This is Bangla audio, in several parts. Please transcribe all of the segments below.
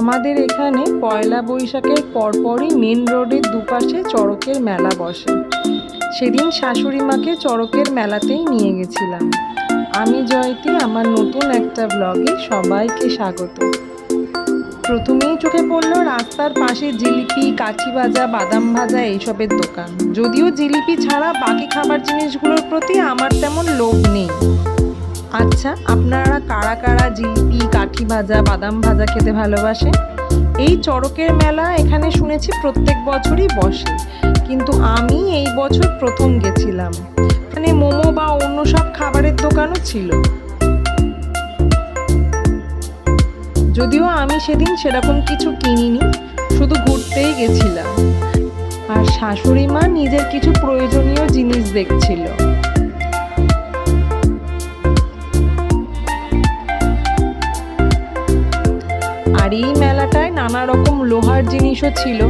আমাদের এখানে পয়লা বৈশাখের পরপরই মেন রোডের দুপাশে চড়কের মেলা বসে। সেদিন শাশুড়ি মাকে চড়কের মেলাতেই নিয়ে গেছিলাম। আমি জয়তী, আমার নতুন একটা ব্লগে সবাইকে স্বাগত। প্রথমেই চোখে পড়ল রাস্তার পাশে জিলিপি কাঠি ভাজা, বাদাম ভাজা এইসবের দোকান। যদিও জিলিপি ছাড়া বাকি খাবার জিনিসগুলোর প্রতি আমার তেমন লোভ নেই। আচ্ছা আপনারা কারা কারা জিলিপি, কাঠি ভাজা, বাদাম ভাজা খেতে ভালোবাসে? এই চড়কের মেলা এখানে শুনেছি প্রত্যেক বছরই বসে, কিন্তু আমি এই বছর প্রথম গেছিলাম। এখানে মোমো বা অন্য সব খাবারের দোকানও ছিল। যদিও আমি সেদিন সেরকম কিছু কিনিনি, শুধু ঘুরতেই গেছিলাম। আর শাশুড়ি মা নিজের কিছু প্রয়োজনীয় জিনিস দেখছিল। আর এই মেলাটায় নানা রকম লোহার জিনিসও ছিল।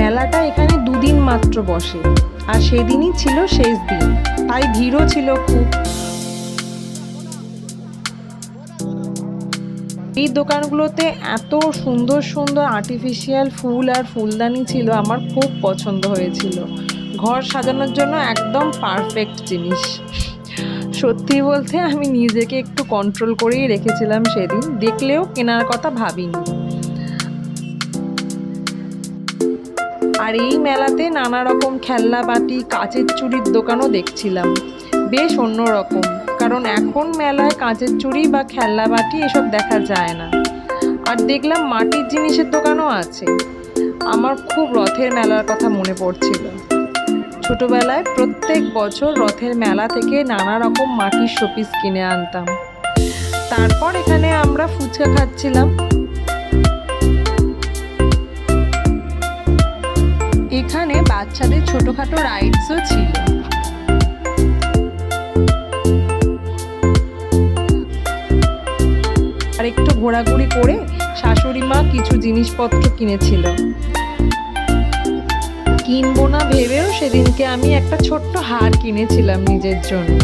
মেলাটা এখানে দুদিন মাত্র বসে, আর সেদিনই ছিল শেষ দিন, তাই ভিড়ও ছিল খুব। এই দোকানগুলোতে এত সুন্দর সুন্দর আর্টিফিশিয়াল ফুল আর ফুলদানি ছিল, আমার খুব পছন্দ হয়েছিল। ঘর সাজানোর জন্য একদম পারফেক্ট জিনিস। সত্যি বলতে আমি নিজেকে একটু কন্ট্রোল করেই রেখেছিলাম সেদিন। দেখলেও কেনার কথা ভাবিনি। আর এই মেলাতে নানা রকম খেলনা বাটি, কাঁচের চুড়ির দোকানও দেখছিলাম। বেশ অন্যরকম কারণ এখন মেলায় কাঁচের চুড়ি বা খেলনা বাটি এসব দেখা যায় না। আর দেখলাম মাটির জিনিসের দোকানও আছে। আমার খুব রথের মেলার কথা মনে পড়ছিল। ছোটবেলায় প্রত্যেক বছর রথের মেলা থেকে নানা রকম মাটির শোপিস কিনে আনতাম। তারপর এখানে আমরা ফুচকা খাচ্ছিলাম। এখানে বাচ্চাদের ছোটখাটো রাইডসও ছিল। আর একটু ঘোরাঘুরি করে শাশুড়ি মা কিছু জিনিসপত্র কিনেছিল। কিনবো না ভেবেও সেদিনকে আমি একটা ছোট্ট হার কিনেছিলাম নিজের জন্য।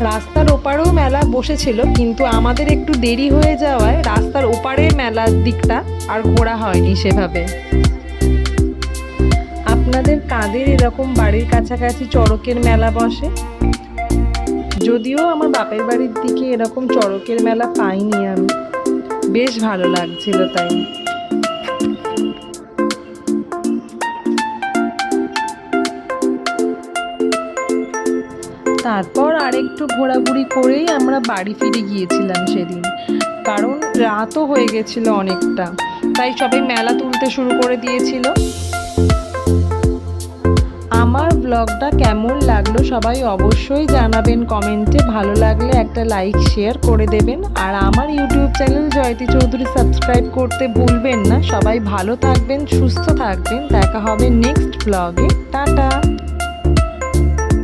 রাস্তার ওপারেও মেলা বসেছিল, কিন্তু আমাদের একটু দেরি হয়ে যাওয়ায় রাস্তার ওপারে মেলার দিকটা আর ঘোরা হয়নি সেভাবে। আপনাদের কাদের এরকম বাড়ির কাছাকাছি চড়কের মেলা বসে? যদিও আমার বাপের বাড়ির দিকে এরকম চড়কের মেলা পাইনি আমি। বেশ ভালো লাগছিল তাই। তারপর আরেকটু ঘোরাঘুরি করেই আমরা বাড়ি ফিরে গিয়েছিলাম সেদিন। কারণ রাতও হয়ে গেছিল অনেকটা। তাই সবাই মেলা তুলতে শুরু করে দিয়েছিল। আমার ব্লগটা কেমন লাগল সবাই অবশ্যই জানাবেন কমেন্টে। ভালো লাগলে একটা লাইক, শেয়ার করে দেবেন। আর আমার YouTube channel Jayati Chowdhury subscribe করতে ভুলবেন না। সবাই ভালো থাকবেন, সুস্থ থাকবেন। দেখা হবে নেক্সট ব্লগে। টাটা!